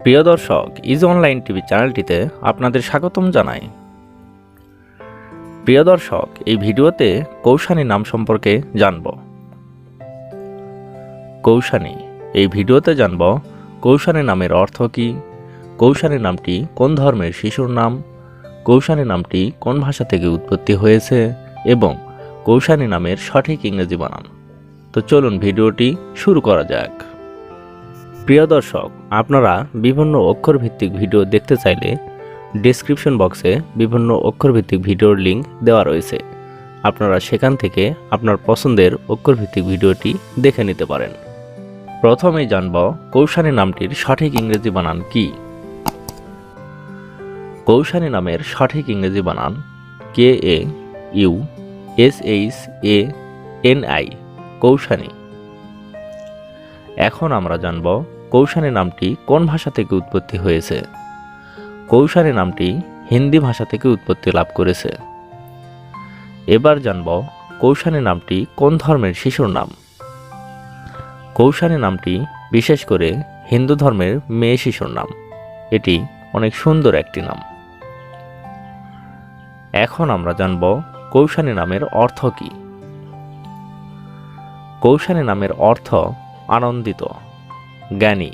প্রিয় দর্শক is online TV চ্যানেলটিতে আপনাদের স্বাগতম জানাই। প্রিয় দর্শক, এই ভিডিওতে কৌশানী নাম সম্পর্কে জানব। কৌশানী, এই ভিডিওতে জানব কৌশানী নামের অর্থ কী, কৌশানী নামটি কোন ধর্মের শিশুর নাম, কৌশানী নামটি কোন ভাষা থেকে উৎপত্তি হয়েছে এবং কৌশানী নামের সঠিক ইংরেজি বানান তো চলুন ভিডিওটি শুরু করা যাক। প্রিয় দর্শক, আপনারা বিভিন্ন অক্ষরভিত্তিক ভিডিও দেখতে চাইলে ডেসক্রিপশন বক্সে বিভিন্ন অক্ষরভিত্তিক ভিডিওর লিংক দেওয়া রয়েছে। আপনারা সেখান থেকে আপনার পছন্দের অক্ষরভিত্তিক ভিডিওটি দেখে নিতে পারেন। প্রথমেই জানব কৌশানী নামটির সঠিক ইংরেজি বানান কি। কৌশানী নামের সঠিক ইংরেজি বানান K A U S H A N I, Koushani. এখন আমরা জানব কৌশানী নামটি কোন ভাষা থেকে উৎপত্তি হয়েছে? কৌশানী নামটি হিন্দি ভাষা থেকে উৎপত্তি লাভ করেছে। এবার জানব কৌশানী নামটি কোন ধর্মের শিশুর নাম। কৌশানী নামটি বিশেষ করে হিন্দু ধর্মের মেয়ে শিশুর নাম। এটি অনেক সুন্দর একটি নাম। এখন আমরা জানব কৌশানী নামের অর্থ কী। কৌশানী নামের অর্থ আনন্দিত। জ্ঞানী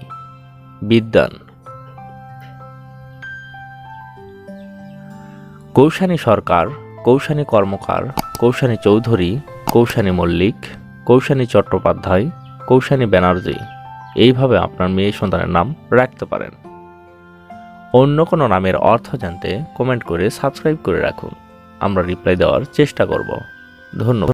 বিদ্যান কৌশানী সরকার, কৌশানী কর্মকার, কৌশানী চৌধুরী, কৌশানী মল্লিক, কৌশানী চট্টোপাধ্যায়, কৌশানী ব্যানার্জি, এইভাবে আপনার মেয়ে সন্তানের নাম রাখতে পারেন। অন্য কোনো নামের অর্থ জানতে কমেন্ট করে সাবস্ক্রাইব করে রাখুন। আমরা রিপ্লাই দেওয়ার চেষ্টা করব। ধন্যবাদ।